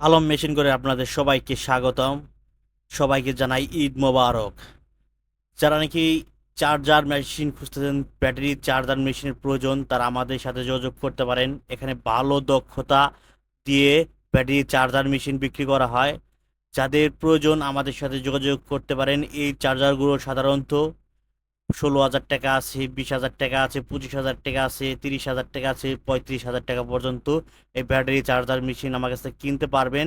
Alam machine করে আপনাদের সবাইকে স্বাগতম। সবাইকে জানাই ঈদ মোবারক। যারা নাকি চার্জার মেশিন খুঁজতেছেন, ব্যাটারি চার্জার মেশিনের প্রয়োজন, তারা আমাদের সাথে যোগাযোগ করতে পারেন। এখানে ভালো দক্ষতা দিয়ে ব্যাটারি চার্জার মেশিন বিক্রি করা হয়। যাদের প্রয়োজন আমাদের সাথে যোগাযোগ করতে পারেন। এই চার্জারগুলো সাধারণত ষোলো হাজার টাকা আছে, বিশ হাজার টাকা আছে, পঁচিশ হাজার টাকা আছে, তিরিশ হাজার টাকা আছে, পঁয়ত্রিশ হাজার টাকা পর্যন্ত এই ব্যাটারি চার্জার মেশিন আমার কাছে কিনতে পারবেন।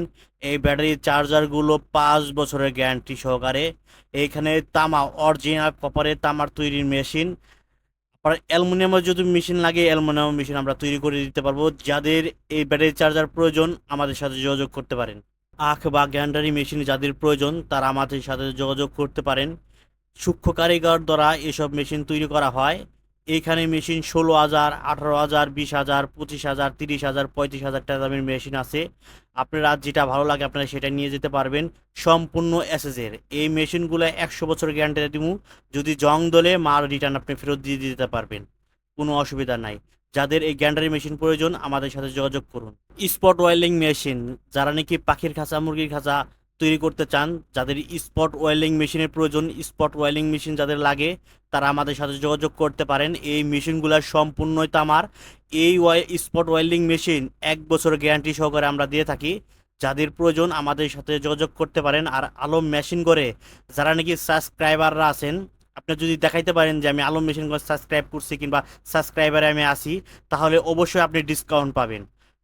এই ব্যাটারি চার্জারগুলো পাঁচ বছরের গ্যারান্টি সহকারে। এইখানে তামা, অরিজিনাল কপারের তামার তৈরির মেশিন। আবার অ্যালুমিনিয়ামের যদি মেশিন লাগে, অ্যালুমিনিয়াম মেশিন আমরা তৈরি করে দিতে পারব। যাদের এই ব্যাটারি চার্জার প্রয়োজন, আমাদের সাথে যোগাযোগ করতে পারেন। আখ বা গ্যান্ডারি মেশিন যাদের প্রয়োজন, তারা আমাদের সাথে যোগাযোগ করতে পারেন। সূক্ষ্ম কারিগর দ্বারা এসব মেশিন তৈরি করা হয়। এইখানে মেশিন ষোলো হাজার, আঠারো হাজার, বিশ হাজার, পঁচিশ হাজার, তিরিশ হাজার, পঁয়ত্রিশ হাজার টাকা দামের মেশিন আছে। আপনারা যেটা ভালো লাগে আপনারা সেটা নিয়ে যেতে পারবেন। সম্পূর্ণ এসএসের এই মেশিনগুলো একশো বছর গ্যারান্টি দিব। যদি জং দলে মাল রিটার্ন আপনি ফেরত দিয়ে দিতে পারবেন। কোনো অসুবিধা নাই। যাদের এই গ্যান্ডারি মেশিন প্রয়োজন, আমাদের সাথে যোগাযোগ করুন। Spot welding machine. যারা নাকি পাখির খাঁচা, মুরগির খাঁচা তৈরি করতে চান, যাদের স্পট ওয়েল্ডিং মেশিনের প্রয়োজন স্পট ওয়েল্ডিং মেশিন যাদের লাগে, তারা আমাদের সাথে যোগাযোগ করতে পারেন। এই মেশিনগুলো সম্পূর্ণই তামার এই স্পট ওয়েল্ডিং মেশিন এক বছর গ্যারান্টি সহকারে আমরা দিয়ে থাকি। যাদের প্রয়োজন আমাদের সাথে যোগাযোগ করতে পারেন। আর আলম মেশিন করে যারা নাকি সাবস্ক্রাইবাররা আছেন, আপনি যদি দেখাইতে পারেন যে আমি আলম মেশিন করে সাবস্ক্রাইব করছি কিংবা সাবস্ক্রাইবারে আমি আসি তাহলে অবশ্যই আপনি ডিসকাউন্ট পাবেন।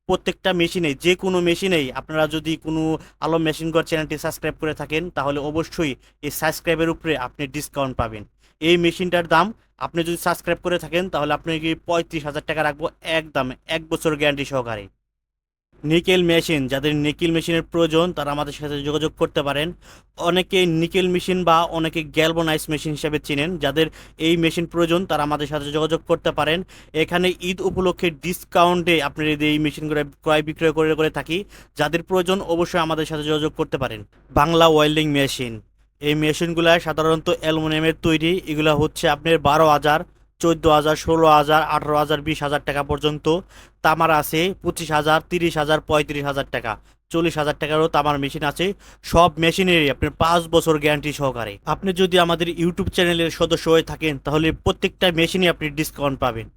প্রত্যেকটা মেশিনে যে কোনো মেশিনেই আপনারা যদি কোনো আলম মেশিন ঘর চ্যানেলটি সাবস্ক্রাইব করে থাকেন, তাহলে অবশ্যই এই সাবস্ক্রাইবের উপরে আপনি ডিসকাউন্ট পাবেন। এই মেশিনটার দাম, আপনি যদি সাবস্ক্রাইব করে থাকেন, তাহলে আপনি কি পঁয়ত্রিশ হাজার টাকা রাখব, একদম এক বছর গ্যারান্টি সহকারে। নিকেল মেশিন, যাদের নিকেল মেশিনের প্রয়োজন, তারা আমাদের সাথে যোগাযোগ করতে পারেন। অনেকে নিকেল মেশিন বা অনেকে গ্যালবোনাইজ মেশিন হিসেবে চিনেন, যাদের এই মেশিন প্রয়োজন, তারা আমাদের সাথে যোগাযোগ করতে পারেন। এখানে ঈদ উপলক্ষে ডিসকাউন্টে আপনি এই মেশিনগুলো ক্রয় বিক্রয় করে করে থাকি, যাদের প্রয়োজন, অবশ্যই আমাদের সাথে যোগাযোগ করতে পারেন। বাংলা ওয়েল্ডিং মেশিন এই মেশিনগুলো সাধারণত অ্যালুমিনিয়ামের তৈরি, এগুলো হচ্ছে আপনার বারো হাজার চোদ্দ হাজার, ষোলো হাজার, আঠারো হাজার, বিশ হাজার টাকা পর্যন্ত। তামার আছে পঁচিশ হাজার, তিরিশ হাজার, পঁয়ত্রিশ হাজার টাকা। চল্লিশ হাজার টাকারও তামার মেশিন আছে। সব মেশিনেরই আপনার পাঁচ বছর গ্যারান্টি সহকারে। আপনি যদি আমাদের ইউটিউব চ্যানেলের সদস্য হয়ে থাকেন, তাহলে প্রত্যেকটা মেশিনই আপনি ডিসকাউন্ট পাবেন।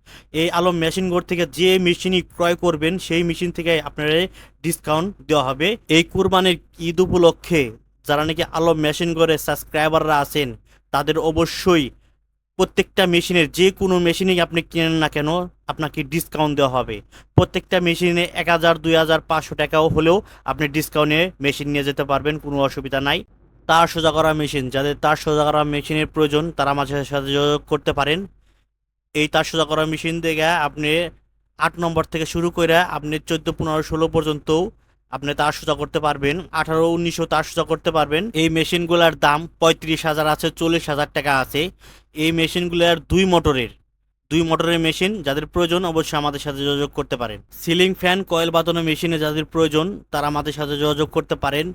এই আলম মেশিন থেকে যে মেশিনই ক্রয় করবেন, সেই মেশিন থেকে আপনার ডিসকাউন্ট দেওয়া হবে। এই কুরবানির ঈদ উপলক্ষে যারা নাকি আলম মেশিন করে সাবস্ক্রাইবাররা আছেন, তাদের অবশ্যই প্রত্যেকটা মেশিনের যে কোনো মেশিনেই আপনি কিনেন না কেন আপনাকে ডিসকাউন্ট দেওয়া হবে। প্রত্যেকটা মেশিনে এক হাজার, দুই হাজার, পাঁচশো টাকাও হলেও আপনি ডিসকাউন্টে মেশিন নিয়ে যেতে পারবেন, কোনো অসুবিধা নাই। তার সোজা করা মেশিন যাদের তার সোজা করা মেশিনের প্রয়োজন, তারা আমাদের সাথে যোগাযোগ করতে পারেন। এই তার সোজা করা মেশিন থেকে আপনি আট নম্বর থেকে শুরু করে আপনি চোদ্দ, পনেরো, ষোলো পর্যন্ত আপনি তার সোজা করতে পারবেন। আঠারো উনিশশো তার সোজা করতে পারবেন। এই মেশিনগুলোর দাম পঁয়ত্রিশ হাজার আছে, চল্লিশ হাজার টাকা আছে। এই মেশিনগুলোর দুই মোটরের দুই মোটরের মেশিন যাদের প্রয়োজন অবশ্যই আমাদের সাথে যোগাযোগ করতে পারেন। সিলিং ফ্যান, কয়েল বাঁধানো মেশিনে যাদের প্রয়োজন তারা আমাদের সাথে যোগাযোগ করতে পারেন।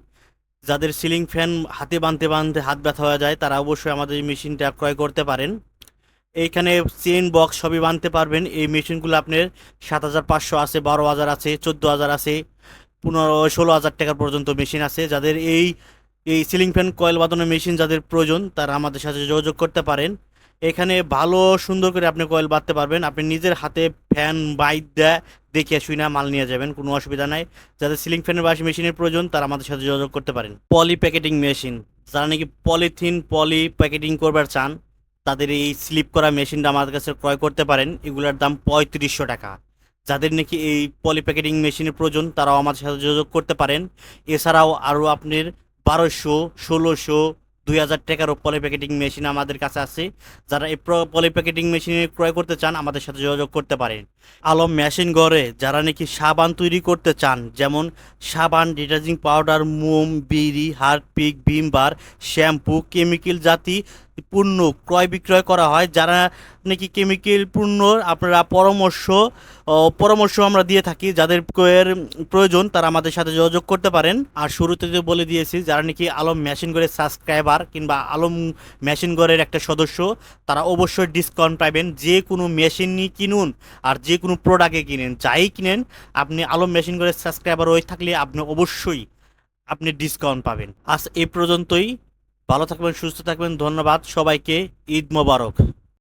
যাদের সিলিং ফ্যান হাতে বাঁধতে বাঁধতে হাত ব্যথা হয়ে যায় তারা অবশ্যই আমাদের এই মেশিনটা ক্রয় করতে পারেন। এইখানে চেন বক্স সবই বাঁধতে পারবেন। এই মেশিনগুলো আপনার সাত হাজার পাঁচশো আছে, বারো হাজার আছে, চোদ্দ হাজার আছে, পনেরো, ষোলো হাজার টাকার পর্যন্ত মেশিন আছে। যাদের এই এই সিলিং ফ্যান কয়েল বাঁধানো মেশিন যাদের প্রয়োজন, তারা আমাদের সাথে যোগাযোগ করতে পারেন। এখানে ভালো, সুন্দর করে আপনি কয়েল বাঁধতে পারবেন। আপনি নিজের হাতে ফ্যান বাইক দেয় দেখে শুই না মাল নিয়ে যাবেন, কোনো অসুবিধা নাই। যাদের সিলিং ফ্যানের বাসি মেশিনের প্রয়োজন, তারা আমাদের সাথে যোগাযোগ করতে পারেন। পলি প্যাকেটিং মেশিন যারা নাকি পলিথিন পলি প্যাকেটিং করবার চান, তাদের এই স্লিপ করা মেশিনটা আমাদের কাছে ক্রয় করতে পারেন। এগুলোর দাম পঁয়ত্রিশশো টাকা। যাদের নাকি এই পলি প্যাকেটিং মেশিনের প্রয়োজন, তারাও আমাদের সাথে যোগাযোগ করতে পারেন। এছাড়াও আরও আপনার বারোশো, ষোলোশো, দুই হাজার টাকারও পলি প্যাকেটিং মেশিন আমাদের কাছে আছে। যারা এই পলি প্যাকেটিং মেশিন ক্রয় করতে চান, আমাদের সাথে যোগাযোগ করতে পারেন। আলম মেশিন গড়ে যারা নাকি সাবান তৈরি করতে চান, যেমন সাবান ডিটারজিং পাউডার, মোম, বিড়ি হারপিক ভিমবার শ্যাম্পু, কেমিক্যাল জাতি পণ্য ক্রয় বিক্রয় করা হয়, যারা নাকি কেমিক্যাল পণ্য, আপনারা পরামর্শ পরামর্শ আমরা দিয়ে থাকি, যাদের ক্রয়ের প্রয়োজন, তারা আমাদের সাথে যোগাযোগ করতে পারেন। আর শুরুতে যে বলে দিয়েছি, যারা নাকি আলম মেশিন করে সাবস্ক্রাইবার কিংবা আলম মেশিন ঘরের একটা সদস্য, তারা অবশ্যই ডিসকাউন্ট পাবেন যে কোনো মেশিনই কিনুন আর যে কোনো প্রোডাক্টে কিনেন। যাই কিনেন, আপনি আলম মেশিন ঘরের সাবস্ক্রাইবার হয়ে থাকলে আপনি অবশ্যই আপনি ডিসকাউন্ট পাবেন। আজ এই পর্যন্তই। ভালো থাকবেন সুস্থ থাকবেন ধন্যবাদ সবাইকে ঈদ মোবারক।